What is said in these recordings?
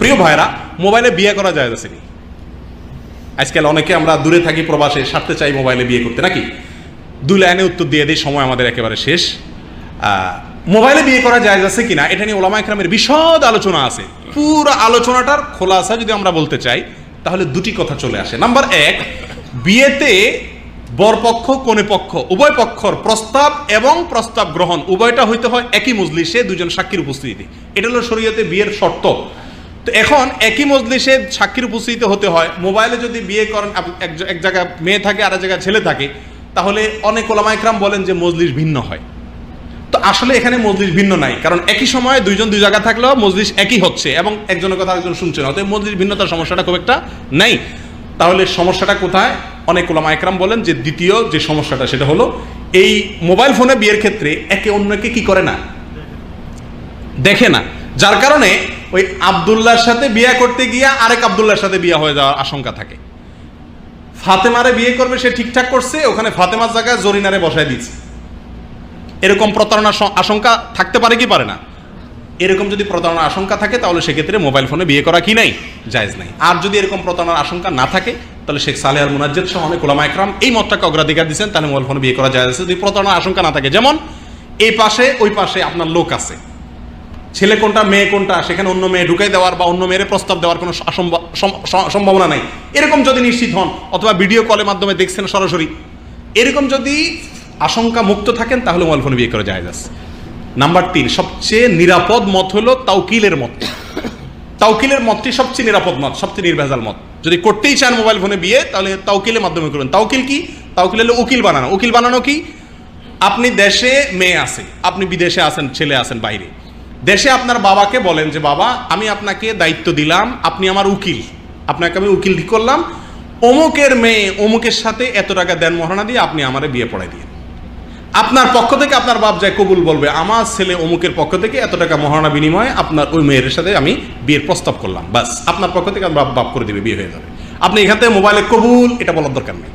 প্রিয় ভাইরা, মোবাইলে বিয়ে করা যায় আছে আজকাল অনেকে আমরা দূরে থাকি, প্রবাসে, সারতে চাই মোবাইলে বিয়ে করতে, নাকি? দুই লাইনে উত্তর দিয়ে দিই, সময় আমাদের একেবারে শেষ। মোবাইলে বিয়ে করা যায় আছে কিনা, এটা নিয়ে ওলামা একরামের বিশদ আলোচনা আছে। পুরো আলোচনাটার খোলাসা যদি আমরা বলতে চাই, তাহলে দুটি কথা চলে আসে। নাম্বার এক, বিয়েতে বরপক্ষ কোনে পক্ষ, উভয় পক্ষর প্রস্তাব এবং প্রস্তাব গ্রহণ, উভয়টা হইতে হয় একই মজলিসে দুজন সাক্ষীর উপস্থিতি এটা হলো শরীয়তে বিয়ের শর্ত। তো এখন একই মজলিসে সাক্ষীর উপস্থিত হতে হয়। মোবাইলে যদি বিয়ে করেন এক জায়গায় মেয়ে থাকে আর এক জায়গায় ছেলে থাকে, তাহলে অনেক ওলামা একরাম বলেন যে মজলিস ভিন্ন হয়। তো আসলে এখানে মজলিস ভিন্ন নাই, কারণ একই সময়ে দুইজন দুই জায়গা থাকলেও মজলিস একই হচ্ছে এবং একজনের কথা একজন শুনছে না, অতএব মজলিস ভিন্নতার সমস্যাটা খুব একটা নাই। তাহলে সমস্যাটা কোথায়? অনেক ওলামা একরাম বলেন যে দ্বিতীয় যে সমস্যাটা, সেটা হলো এই মোবাইল ফোনে বিয়ের ক্ষেত্রে একে অন্যকে কি করে না? দেখে না। যার কারণে ওই আবদুল্লার সাথে বিয়ে করতে গিয়া আরেক আবদুল্লাহর সাথে বিয়ে হয়ে যাওয়ার আশঙ্কা থাকে। ফাতেমারে বিয়ে করবে, সে ঠিকঠাক করছে, ওখানে ফাতেমার জায়গায় জরিনারে বসায় দিচ্ছে এরকম প্রতারণার আশঙ্কা থাকতে পারে কি পারে না? এরকম যদি প্রতারণার আশঙ্কা থাকে, তাহলে সেক্ষেত্রে মোবাইল ফোনে বিয়ে করা কি নাই? জায়েজ নাই। আর যদি এরকম প্রতারণার আশঙ্কা না থাকে, তাহলে শেখ সালেহ আর মুনাজ্জেদ সহ অনেক ওলামা একরাম এই মতটাকে অগ্রাধিকার দিচ্ছেন তাহলে মোবাইল ফোনে বিয়ে করা যায় আছে। যদি প্রতারণার আশঙ্কা না থাকে, যেমন এই পাশে, ওই পাশে আপনার লোক আছে। ছেলে কোনটা, মেয়ে কোনটা, সেখানে অন্য মেয়ে ঢুকাই দেওয়ার বা অন্য মেয়ের প্রস্তাব দেওয়ার কোনো সম্ভাবনা নাই। এরকম যদি নিশ্চিত হন, অথবা ভিডিও কলের মাধ্যমে দেখছেন সরাসরি, এরকম যদি আশঙ্কা মুক্ত থাকেন, তাহলে মোবাইল ফোনে বিয়ে করা যায় যাচ্ছে নাম্বার তিন, সবচেয়ে নিরাপদ মত হলো তাউকিলের মত। তাউকিলের মতটি সবচেয়ে নিরাপদ মত, সবচেয়ে নির্ভেজাল মত। যদি করতেই চান মোবাইল ফোনে বিয়ে, তাহলে তাউকিলের মাধ্যমে করবেন তাউকিল কি? তাউকিল হলো উকিল বানানো। উকিল বানানো কি? আপনি দেশে মেয়ে আছে, আপনি বিদেশে আছেন, ছেলে আছেন, বাইরে। দেশে আপনার বাবাকে বলেন যে, বাবা, আমি আপনাকে দায়িত্ব দিলাম, আপনি আমার উকিল। আপনাকে আমি উকিল ঠিক করলাম। অমুকের মেয়ে অমুকের সাথে এত টাকা দেন মহারণা দিয়ে আপনি আমারে বিয়ে পড়াই দিয়ে আপনার পক্ষ থেকে আপনার বাপ যায় কবুল বলবে, আমার ছেলে অমুকের পক্ষ থেকে এত টাকা মহারণা বিনিময়ে আপনার ওই মেয়ের সাথে আমি বিয়ের প্রস্তাব করলাম। বাস, আপনার পক্ষ থেকে বাপ বাপ করে দিবে, বিয়ে হয়ে যাবে। আপনি এখান থেকে মোবাইলে কবুল, এটা বলার দরকার নেই।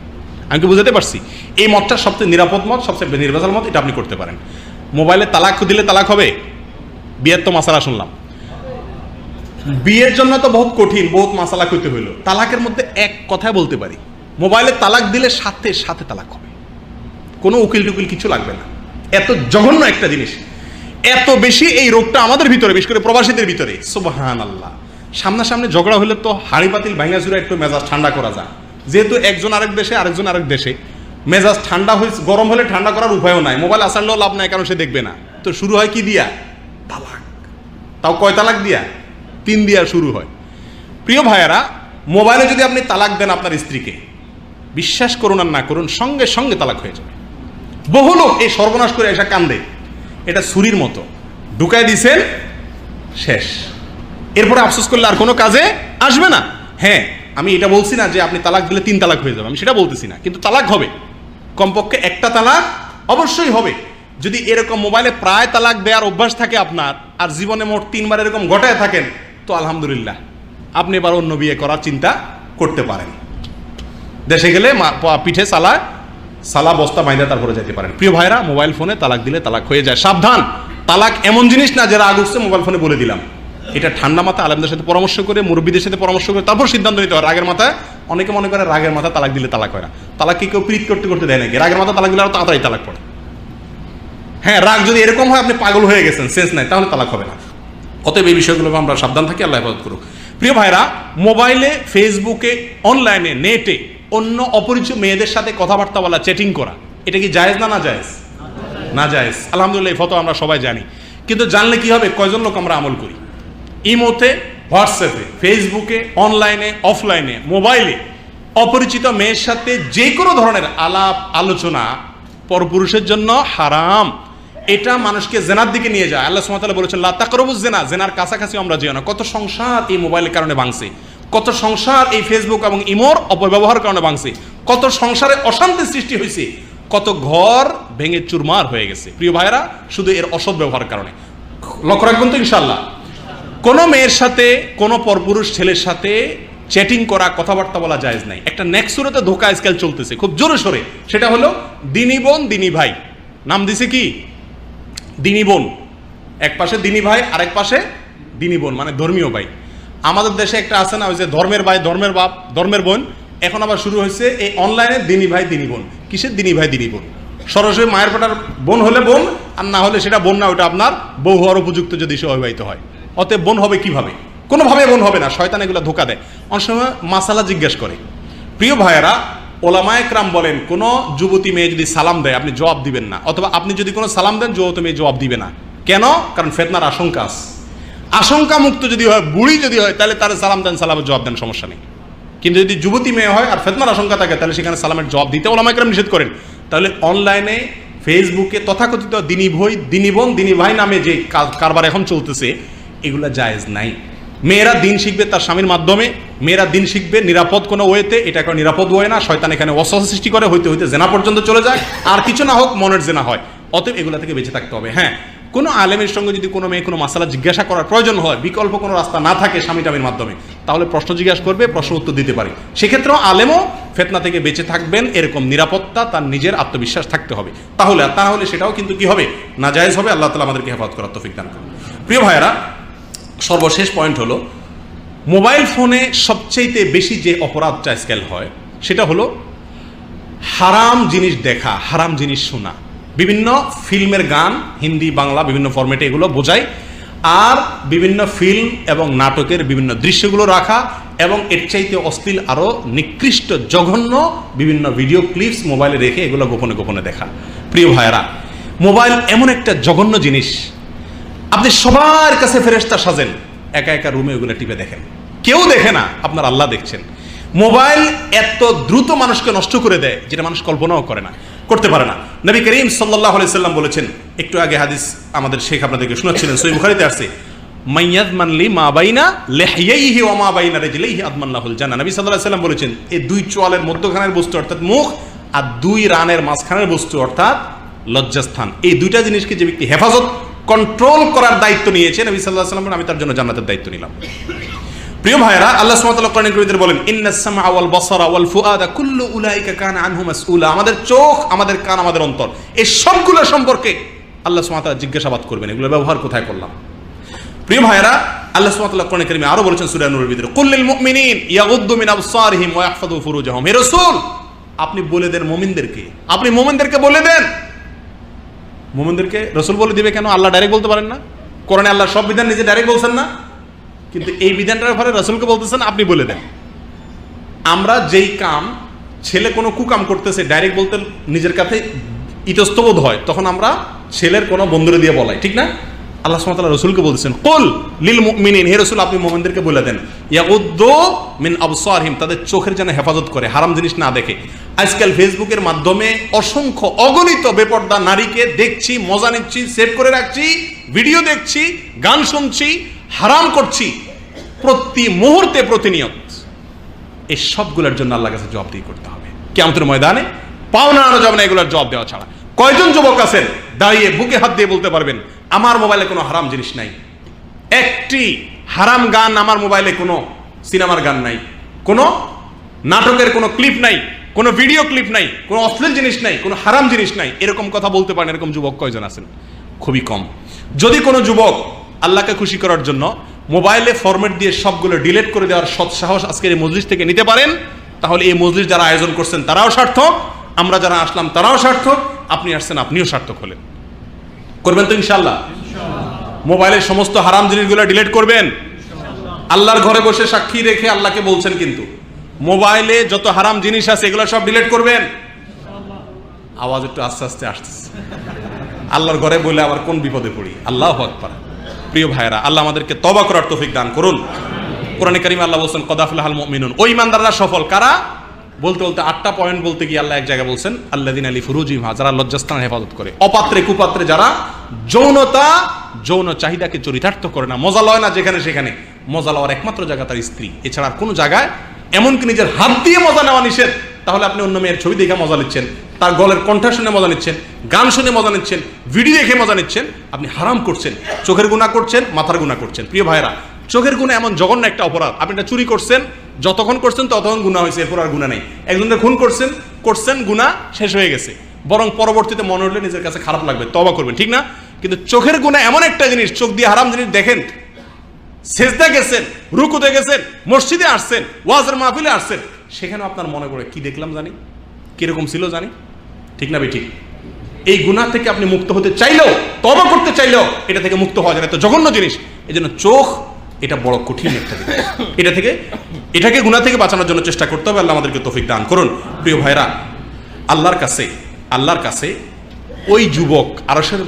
আমি কি বুঝাতে পারছি? এই মতটা সবচেয়ে নিরাপদ মত, সবচেয়ে নির্বাচন মত, এটা আপনি করতে পারেন। মোবাইলে তালাক দিলে তালাক হবে বিয়ের তো মাসালা শুনলাম। বিয়ের জন্য তো বহুত কঠিন, বহুত মাসালা করতে হইল। তালাকের মধ্যে এক কথায় বলতে পারি, মোবাইলে তালাক দিলে সাথে সাথে তালাক হবে। কোনো উকিল টুকিল কিছু লাগবে না। এত জঘন্য একটা জিনিস। এত বেশি এই রোগটা আমাদের ভিতরে, বিশেষ করে প্রবাসীদের ভিতরে। সুবাহান আল্লাহ সামনাসামনি ঝগড়া হলে তো হাড়ি পাতিল ভাঙা চুরা একটু মেজাজ ঠান্ডা করা যায়। যেহেতু একজন আরেক দেশে, আরেকজন আরেক দেশে, মেজাজ ঠান্ডা হয়ে গরম হলে ঠান্ডা করার উপায়ও নাই। মোবাইল আসারলেও লাভ নাই, কারণ সে দেখবে না। তো শুরু হয় কি দিয়া? তালাক। তাও কয় তালাক দিয়া? তিন দিয়া শুরু হয়। প্রিয় ভাইয়ারা, মোবাইলে যদি আপনি তালাক দেন আপনার স্ত্রীকে, বিশ্বাস করুন আর না করুন, সঙ্গে সঙ্গে তালাক হয়ে যাবে। বহু লোক এই সর্বনাশ করে এসা কান্দে। এটা ছুরির মতো। ঢুকায় দিছেন, শেষ। এরপরে আফসোস করলে আর কোনো কাজে আসবে না। হ্যাঁ আমি এটা বলছি না যে আপনি তালাক দিলে তিন তালাক হয়ে যাবে। আমি সেটা বলতেছি না। কিন্তু তালাক হবে। কমপক্ষে একটা তালাক অবশ্যই হবে। যদি এরকম মোবাইলে প্রায় তালাক দেওয়ার অভ্যাস থাকে আপনার, আর জীবনে মোট তিনবার এরকম ঘটায় থাকেন, তো আলহামদুলিল্লাহ, আপনি এবার অন্য বিয়ে করার চিন্তা করতে পারেন। দেশে গেলে পিঠে সালা সালা বস্তা বাইন্দা তারপরে যেতে পারেন। প্রিয় ভাইরা, মোবাইল ফোনে তালাক দিলে তালাক হয়ে যায়। সাবধান, তালাক এমন জিনিস না যারা আগ উঠছে মোবাইল ফোনে বলে দিলাম। এটা ঠান্ডা মাথা আলেমদের সাথে পরামর্শ করে, মুরব্বীদের সাথে পরামর্শ করে, তারপর সিদ্ধান্ত নিতে হয়। রাগের মাথায়, অনেকে মনে করে রাগের মাথা তালাক দিলে তালাক হয় না। তালাক কি কেউ প্রীত করতে করতে দেয় নাকি? রাগের মাথা তালাক দিলে আরও তাড়াতাড়ি তালাক পড়ে। হ্যাঁ রাগ যদি এরকম হয় আপনি পাগল হয়ে গেছেন সেন্স নাই, তাহলে তালাক হবে না। অতএব এই বিষয়গুলো আমরা সাবধান থাকি, আল্লাহ হেফাজত করুক। প্রিয় ভাইরা, মোবাইলে, ফেসবুকে, অনলাইনে, নেটে অন্য অপরিচিত মেয়েদের সাথে কথাবার্তা বলা চ্যাটিং করা, এটা কি জায়েজ না না জায়েজ না জায়েজ আলহামদুলিল্লাহ, এই ফটো আমরা সবাই জানি। কিন্তু জানলে কি হবে, কয়জন লোক আমরা আমল করি? ইমোতে, হোয়াটসঅ্যাপে, ফেসবুকে, অনলাইনে, অফলাইনে, মোবাইলে অপরিচিত মেয়ের সাথে যে কোনো ধরনের আলাপ, আলোচনা পরপুরুষের জন্য হারাম। এটা মানুষকে জেনার দিকে নিয়ে যায়। আল্লাহ সুমাতাল্লাহ বলেছেন লাতাকরবুজ জেনা জেনার কাছাকাছি আমরা যেও না। কত সংসার এই মোবাইলের কারণে ভাঙছে। কত সংসার এই ফেসবুক এবং ইমোর অপব্যবহার কারণে ভাঙছে। কত সংসারে অশান্তি সৃষ্টি হয়েছে কত ঘর ভেঙে চুরমার হয়ে গেছে। প্রিয় ভাইরা শুধু এর অসৎ ব্যবহারের কারণে। লক্ষ্য রাখবেন তো ইনশাল্লাহ কোনো মেয়ের সাথে, কোনো পরপুরুষ ছেলের সাথে চ্যাটিং করা, কথাবার্তা বলা জায়েজ নাই। একটা নেক্সুরতে ধোকা আজকাল চলতেছে। খুব জোরে সোরে। সেটা হলো, দিনী বোন, দিনী ভাই। নাম দিছে কি? দিনী বোন। এক পাশে দিনী ভাই, আরেক পাশে দিনী বোন মানে ধর্মীয় ভাই। আমাদের দেশে একটা আছে না, ওই যে ধর্মের ভাই, ধর্মের বাপ, ধর্মের বোন। এখন আবার শুরু হয়েছে এই অনলাইনে দিনী ভাই, দিনী বোন। কিসের দিনী ভাই, দিনী বোন? সরাসরি মায়ের পেটার বোন হলে বোন, আর না হলে সেটা বোন না, ওটা আপনার বউ হওয়ার উপযুক্ত যদি সে অবিবাহিত হয়। অতএব বোন হবে কীভাবে? কোনোভাবে বোন হবে না, শয়তান এগুলো ধোকা দেয়। অনেক সময় মাসালা জিজ্ঞেস করে। প্রিয় ভাইয়েরা ওলামায়করাম বলেন, কোনো যুবতী মেয়ে যদি সালাম দেয়, আপনি জবাব দিবেন না। অথবা আপনি যদি কোনো সালাম দেন, যুবতী মেয়ে জবাব দিবে না। কেন? কারণ ফেতনার আশঙ্কা আছে। আশঙ্কা মুক্ত যদি হয়, বুড়ি যদি হয়, তাহলে তার সালাম দেন, সালামের জবাব দেন, সমস্যা নেই। কিন্তু যদি যুবতী মেয়ে হয় আর ফেতনার আশঙ্কা থাকে, তাহলে সেখানে সালামের জবাব দিতে ওলামাইকরাম নিষেধ করেন। তাহলে অনলাইনে, ফেসবুকে তথাকথিত দিনী ভই, দিনী বোন, দিনী ভাই নামে যে কারবার এখন চলতেছে, এগুলা জায়েজ নাই। মেয়েরা দিন শিখবে তার স্বামীর মাধ্যমে, মেয়েরা দিন শিখবে নিরাপদ কোনো ওয়েতে, এটা কোনো নিরাপদ ওয়ে না, শয়তান এখানে অসহা সৃষ্টি করে, হইতে হইতে জেনা পর্যন্ত চলে যায়, আর কিছু না হোক মনের জেনা হয়। অতএব এগুলা থেকে বেঁচে থাকতে হবে হ্যাঁ। কোনো আলেমের সঙ্গে যদি কোনো মেয়ে কোনো মাসালা জিজ্ঞাসা করার প্রয়োজন হয়, বিকল্প কোনো রাস্তা না থাকে স্বামী টামির মাধ্যমে, তাহলে প্রশ্ন জিজ্ঞাসা করবে, প্রশ্ন উত্তর দিতে পারে। সেক্ষেত্রেও আলেমও ফেতনা থেকে বেঁচে থাকবেন, এরকম নিরাপত্তা তার নিজের আত্মবিশ্বাস থাকতে হবে। তাহলে আর তা হলে সেটাও কিন্তু কি হবে? নাজায়েজ হবে, আল্লাহ তালা আমাদেরকে হেফাজত করার তৌফিক দান প্রিয় ভাইয়েরা সর্বশেষ পয়েন্ট হলো মোবাইল ফোনে সবচেয়েতে বেশি যে অপরাধটা স্কেল হয়, সেটা হলো হারাম জিনিস দেখা, হারাম জিনিস শোনা। বিভিন্ন ফিল্মের গান, হিন্দি, বাংলা, বিভিন্ন ফরম্যাটে এগুলো বোঝায়, আর বিভিন্ন ফিল্ম এবং নাটকের বিভিন্ন দৃশ্যগুলো রাখা, এবং এর চাইতে অশ্লীল আরও নিকৃষ্ট, জঘন্য বিভিন্ন ভিডিও ক্লিপস মোবাইলে রেখে এগুলো গোপনে গোপনে দেখা। প্রিয় ভাইয়েরা মোবাইল এমন একটা জঘন্য জিনিস আপনি সবার কাছে ফেরেস্তা সাজেন। একা একা রুমে ওগুলো টিপে দেখেন। কেউ দেখে না, আপনার আল্লাহ দেখছেন। মোবাইল এত দ্রুত মানুষকে নষ্ট করে দেয়, যেটা মানুষ কল্পনাও করে না, করতে পারে না। নবী করিম সাল্লাহ সাল্লাম বলেছেন, একটু আগে হাদিস আমাদের শেখ আপনাদেরকে শোনাচ্ছিলেন সই বুখারিতে আসছে মাইয়াদ মানলি মা বাইনা লেহিয়াইহি ও মা বাইনা রেজিলাইহি আদমান্নাহুল জান্নাহ। নবী আলাইহি সাল্লাম বলেছেন এই দুই চোয়ালের মধ্যখানের বস্তু অর্থাৎ মুখ আর দুই রানের মাঝখানের বস্তু অর্থাৎ লজ্জাস্থান। এই দুইটা জিনিসকে যে ব্যক্তি হেফাজত কন্ট্রোল করার দায়িত্ব নিয়েছে। নবী আলাইহি সাল্লাম আমি তার জন্য জান্নাতের দায়িত্ব নিলাম। প্রিয় ভাইরা আল্লাহ সুবহানাহু কোরআনের ভিতরে বলেন ইন্নাস সামআ ওয়াল বাসারা ওয়াল ফুআদা কুল্লু উলাইকা কানা আনহু মাসউলা। আমাদের চোখ, আমাদের কান, আমাদের অন্তর, এই সবগুলো সম্পর্কে আল্লাহ সুবহানাহু তাআলা জিজ্ঞাসাবাদ করবেন। এগুলো ব্যবহার কোথায় করলাম? প্রিয় ভাইরা আল্লাহ সুবহানাহু কোরআনে কারিমে আরও বলেছেন সূরা নূরের ভিতরে কুল্লিল মুমিনিন ইয়াগুদ্দু মিন আবসারিহিম ওয়া ইয়াহফাযু ফুরুজাহুম। হে রাসূল, আপনি বলে দেন মুমিনদেরকে। আপনি মুমিনদেরকে বলে দেন। মুমিনদেরকে রসুল বলে দিবে কেন? আল্লাহ ডাইরেক্ট বলতে পারেন না। কোরআনে আল্লাহ সব বিধান নিজে ডাইরেক্ট বলছেন না। কিন্তু এই বিধানটার ব্যাপারে রসুলকে বলতেছেন, আপনি বলে দেন। আমরা যেই কাম, ছেলে কোনো কুকাম করতেছে ডাইরেক্ট বলতে নিজের কাছে ইতস্তবোধ হয়, তখন আমরা ছেলের কোনো বন্ধুরে দিয়ে বলাই, ঠিক না? আল্লাহ সুবহানাহু রসুলকে বলতেছেন, কুল লিল মুমিনিন হে রসুল, আপনি মোমেনদেরকে বলে দেন। ইয়াগুদ্দু মিন আবসারহিম, তাদের চোখের যেন হেফাজত করে, হারাম জিনিস না দেখে। আজকাল ফেসবুকের মাধ্যমে অসংখ্য অগণিত বেপর্দা নারীকে দেখছি, মজা নিচ্ছি, সেভ করে রাখছি, ভিডিও দেখছি, গান শুনছি, হারাম করছি, প্রতি মুহূর্তে প্রতিনিয়ত। এই সবগুলোর জন্য আল্লাহ কাছে জবাব দিয়ে করতে হবে। কেমতের ময়দানে পাওনা আনো যাবে না, এগুলোর জবাব দেওয়া ছাড়া। কয়জন যুবক আছেন? দাঁড়িয়ে বুকে হাত দিয়ে বলতে পারবেন, আমার মোবাইলে কোনো হারাম জিনিস নাই। একটি হারাম গান আমার মোবাইলে কোনো সিনেমার গান নাই। কোনো নাটকের কোনো ক্লিপ নাই। কোনো ভিডিও ক্লিপ নাই কোনো অশ্লীল জিনিস নাই কোনো হারাম জিনিস নাই এরকম কথা বলতে পারেন এরকম যুবক কয়জন আছেন? খুবই কম। যদি কোনো যুবক আল্লাহকে খুশি করার জন্য মোবাইলে ফরম্যাট দিয়ে সবগুলো ডিলেট করে দেওয়ার সৎ সাহস আজকের এই মজলিস থেকে নিতে পারেন তাহলে এই মজলিস যারা আয়োজন করছেন তারাও সার্থক আমরা যারা আসলাম তারাও সার্থক আপনি আসছেন আপনিও সার্থক হলেন। করবেন তো ইনশাল্লাহ মোবাইলের সমস্ত হারাম জিনিসগুলো ডিলেট করবেন। আল্লাহর ঘরে বসে সাক্ষী রেখে আল্লাহকে বলছেন কিন্তু। মোবাইলে যত হারাম জিনিস আছে, এগুলো সব ডিলিট করবেন? আওয়াজ একটু আস্তে আস্তে আসতেছে। আল্লাহর ঘরে বলে আবার কোন বিপদে পড়ি? আল্লাহ আকবার। প্রিয় ভাইরা আল্লাহ আমাদেরকে তবা করার তৌফিক দান করুন। কোরআনে কারিমে আল্লাহ বলছেন কদাফুল হাল মুমিনুন। ওই ইমানদাররা সফল কারা? বলতে বলতে আটটা পয়েন্ট বলতে গিয়ে আল্লাহ এক জায়গায় বলছেন আল্লাদিন আলী ফুরুজিমা যারা লজ্জাস্থান হেফাজত করে। অপাত্রে কুপাত্রে যারা যৌনতা, যৌন চাহিদাকে চরিতার্থ করে না। মজা লয় না যেখানে সেখানে। মজা লওয়ার একমাত্র জায়গা তার স্ত্রী। এছাড়া আর কোনো জায়গায় এমনকি নিজের হাত দিয়ে মজা নেওয়া নিষেধ, তাহলে আপনি অন্য মেয়ের ছবি দেখে মজা নিচ্ছেন, তার গলের কণ্ঠা শুনে মজা নিচ্ছেন, গান শুনে মজা নিচ্ছেন, ভিডিও দেখে মজা নিচ্ছেন, আপনি হারাম করছেন, চোখের গুণা করছেন, মাথার গুণা করছেন। প্রিয় ভাইরা চোখের গুণা এমন জঘন্য একটা অপরাধ। আপনি এটা চুরি করছেন, যতক্ষণ করছেন ততক্ষণ গুণা হয়েছে, এরপর আর গুণা নেই। একজনের খুন করছেন করছেন গুণা শেষ হয়ে গেছে। বরং পরবর্তীতে মনে হলে নিজের কাছে খারাপ লাগবে তবা করবেন, ঠিক না? কিন্তু চোখের গুণা এমন একটা জিনিস, চোখ দিয়ে হারাম জিনিস দেখেন সেজদা গেছেন, রুকুতে গেছেন, মসজিদে আসছেন, ওয়াজের মাহফিলে আসছেন। সেখানে আপনার মনে পড়ে, কি দেখলাম জানি? কীরকম ছিল জানি? ঠিক না ঠিক এই গুণা থেকে আপনি মুক্ত হতে চাইলেও তবা করতে চাইলেও এটা থেকে মুক্ত হওয়া যায় না। তো জঘন্য জিনিস। এই জন্য চোখ, এটা বড় কঠিন একটা এটা থেকে, এটাকে গুণা থেকে বাঁচানোর জন্য চেষ্টা করতে হবে। আল্লাহ আমাদেরকে তৌফিক দান করুন। প্রিয় ভাইরা, আল্লাহর কাছে আল্লাহর কাছে ওই যুবক আরসের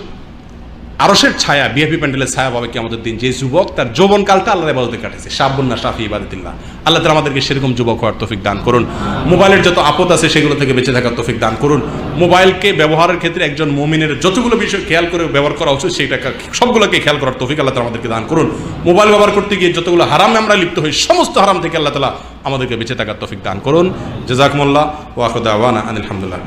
আরসের ছায়া বিএপি প্যান্ডেলের ছায়া পাবে কি আমাদের দিন। যে যুবক তার যৌবনকালটা আল্লাহর ইবাদতে কাটেছে সাবুন্না শাফি ইবাদতিল্লাহ। আল্লাহ তালা আমাদেরকে সেরকম যুবক হওয়ার তফিক দান করুন। মোবাইলের যত আপদ আছে সেগুলো থেকে বেঁচে থাকার তফিক দান করুন। মোবাইলকে ব্যবহারের ক্ষেত্রে একজন মমিনের যতগুলো বিষয় খেয়াল করে ব্যবহার করা উচিত সেটা সবগুলোকে খেয়াল করার তফিক আল্লাহ তালা আমাদেরকে দান করুন। মোবাইল ব্যবহার করতে গিয়ে যতগুলো হারাম আমরা লিপ্ত হই, সমস্ত হারাম থেকে আল্লাহ তালা আমাদেরকে বেঁচে থাকার তফিক দান করুন। জাজাকমুল্লাহ ওয়াকুদা আওয়ানা আলহামদুলিল্লাহ